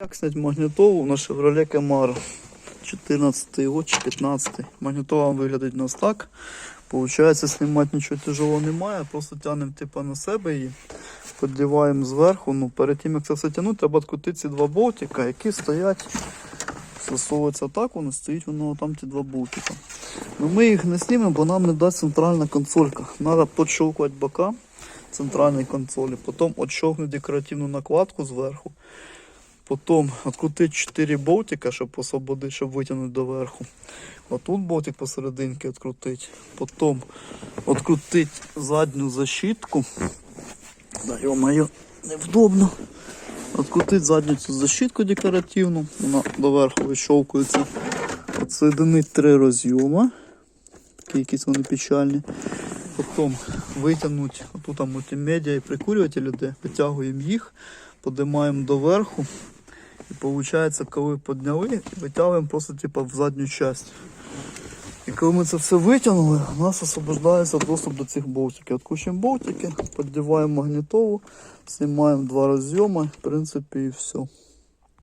Як зняти магнітолу на Chevrolet Camaro 14 год чи 15 Магнітола виглядить у нас так. Получається, знімати нічого тяжелого немає, просто тягнемо типа на себе її, піддіваємо зверху. Ну, перед тим як це все тягнути, треба відкрутити ці два болтика, які стоять. Засовується так, воно стоїть воно там ті два болтика. Ну, ми їх не знімемо, бо нам не дасть центральна консолька. Треба підщовкувати бока центральної консолі, потім відщовкнути декоративну накладку зверху. Потім відкрутити 4 болтика, щоб освободити, щоб витягнути доверху. Отут болтик посерединки відкрутити. Потім відкрутити задню защитку. Да, йо-моє, невдобно. Відкрутити задню цю защитку декоративну. Вона доверху вищовкується. Отсоединити три. Такі якісь вони печальні. Потім витягнути отут там мультимедіа і прикурювателі, де витягуємо їх, подимаємо доверху. І виходить, коли підняли, витягуємо просто типу, в задню частину. І коли ми це все витягнули, у нас освобождається доступ до цих болтиків. Откручуємо болтики, піддіваємо магнітолу, знімаємо два розйоми, в принципі, і все.